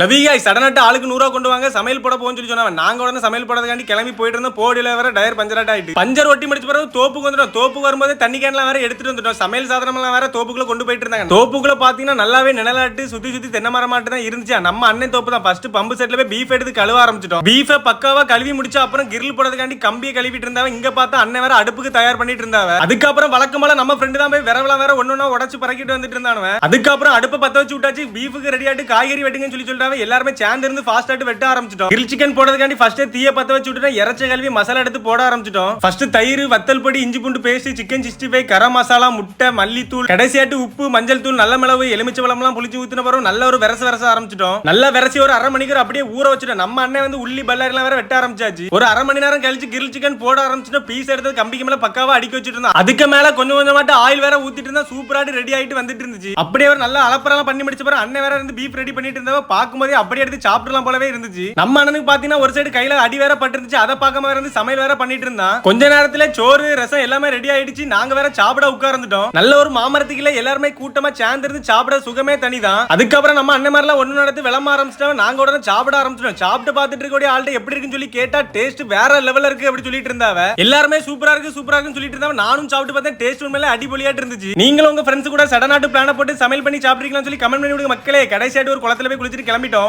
லவிகாய் சடனாட்டு ஆளுக்கு நூறுவா கொண்டு வாங்க சமையல் போட போன்னு சொல்லி சொன்னாங்க. நாங்க உடனே சமையல் போடுறதுக்காண்டி கிளம்பி போயிட்டு இருந்தோம். போடியில வேற டயர் பஞ்சராட் ஆயிட்டு பஞ்சர் ஒட்டி முடிச்ச பிறகு தோப்புக்கு வந்துட்டோம். தோப்பு வரும்போது தண்ணி கேன்லாம் வேற எடுத்துட்டு வந்துட்டோம். சமையல் சாதனம் எல்லாம் வேற தோப்புக்குள்ள கொண்டு போயிட்டு இருந்தாங்க. தோப்புக்குள்ள பாத்தீங்கன்னா நல்லாவே நிழலாட்டு சுத்தி சுத்தி தென்னை மரம் தான் இருந்துச்சு. நம்ம அண்ணன் தோப்பு தான். ஃபர்ஸ்ட் பம்பு செட்ல போய் பீஃப் எடுத்து கழுவ ஆரம்பிச்சிட்டோம். பீஃபை பக்காவா கழுவி முடிச்ச அப்புறம் கிரில் போடுறதுக்காண்டி கம்பியை கழுவிட்டு இருந்தாவ. இங்க பார்த்தா அண்ணன் வேற அடுப்புக்கு தயார் பண்ணிட்டு இருந்தாவ. அதுக்கப்புறம் வழக்கம் போல நம்ம ஃப்ரெண்டு தான் போய் விரவலாம் வேற ஒன்னொன்னா உடச்சு பறக்கிட்டு வந்துட்டு இருந்தானுவன் அதுக்கப்புறம் அடுப்பை பத்த வச்சு விட்டாச்சு. பீஃபுக்கு ரெடி ஆட்டு காய்கறி வெட்டுங்கன்னு சொல்லி சொல்லிட்டாங்க எல்லாருமே சேர்ந்து இருந்து ஃபாஸ்ட் ஆட்டு வெட்ட ஆரம்பிச்சிட்டோம். கிரில் சிக்கன் போடுறதுக்காண்டி ஃபர்ஸ்ட் தீய பத்த வச்சு விட்டுட்டா இறச்ச கல்வி மசாலா எடுத்து போட ஆரம்பிச்சிட்டோம். ஃபர்ஸ்ட் தயிர் வத்தல் பொடி இஞ்சி பூண்டு paste chicken sixty five garam masala முட்டை மல்லித்தூள் கடைசியாட்டு உப்பு மஞ்சள் தூள் நல்ல மிளகு எலுமிச்சை பழம்லாம் புளிச்சு ஊத்தின பிறகு நல்ல ஒரு விரச விரச ஆரம்பிச்சிட்டோம். நல்லா விரசி ஒரு அரை மணிக்கு அப்படியே ஊற வச்சுட்டோம் நம்ம அண்ணன் வந்து உள்ளி பல்லாரிலாம் வேற வெட்ட ஆரம்பிச்சாச்சு. ஒரு அரை மணி நேரம் கழிச்சு கிரில் சிக்கன் போட ஆரம்பிச்சிட்டோம். பீஸ் எடுத்து கம்பிக்கு மேல பக்காவா அடிக்க வச்சுட்டு இருந்தோம். அதுக்கு மேல கொஞ்சம் கொஞ்சமாட்டு ஆயில் வேற ஊத்திட்டு இருந்தா சூப்பராட்டு ரெடி ஆயிட்டு வந்துட்டு இருந்துச்சு. அப்படியே ஒரு நல்ல அலப்பறலாம் பண்ணி முடிச்ச பிறகு அண்ணன் வேற இருந்து பீஃப் ரெடி பண்ணிட்டு இருந்தவ பார்க்கும்போதே அப்படியே எடுத்து சாப்பிடலாம் போலவே இருந்துச்சு. நம்ம அண்ணனுக்கு பாத்தீங்கன்னா ஒரு சைடு கையில அடி வேற பட்டிருந்துச்சு. அதை பார்க்காம இருந்து சமையல் வேற பண்ணிட்டு இருந்தான். கொஞ்ச நேரத்துல சோறு ரசம் எல்லாமே ரெடி ஆயிடுச்சு. நாங்க வேற சாப்பிட உட்கார்ந்துட்டோம். நல்ல ஒரு மாமரத்துக்குள்ள எல்லாருமே கூட்டமா சேர்ந்துருந்து சாப்பிட சுகமே தனிதான். அதுக்கப்புறம் நம்ம அண்ணன் மாதிரிலாம் ஒண்ணு நடத்து விளம்ப ஆரம்பிச்சிட்டோம் நாங்க உடனே சாப்பிட ஆரம்பிச்சிட்டோம். சாப்பிட்டு பார்த்துட்டு இருக்கக்கூடிய ஆள்கிட்ட எப்படி இருக்குன்னு சொல்லி கேட்டா டேஸ்ட் வேற லெவல்ல இருக்கு அப்படி சொல்லிட்டு இருந்தாவ. எல்லாருமே சூப்பரா இருக்கு சூப்பரா இருக்குன்னு சொல்லிட்டு இருந்தாவ. நானும் சாப்பிட்டு பார்த்தேன். டேஸ்ட் உண்மையில அடிபொலியாட்டு இருந்துச்சு. நீங்களும் உங்க ஃப்ரெண்ட்ஸ் கூட சடனாட்டு பிளான போட்டு சமையல் பண்ணி சாப்பிடுறீங்களான்னு சொல்லி கமெண்ட் பண்ணி விடுங்க மக்களே. கடைசியாட்டு ஒரு குளத்துல போய் குளிச்சிட்டு கிளம்பிட்டோம்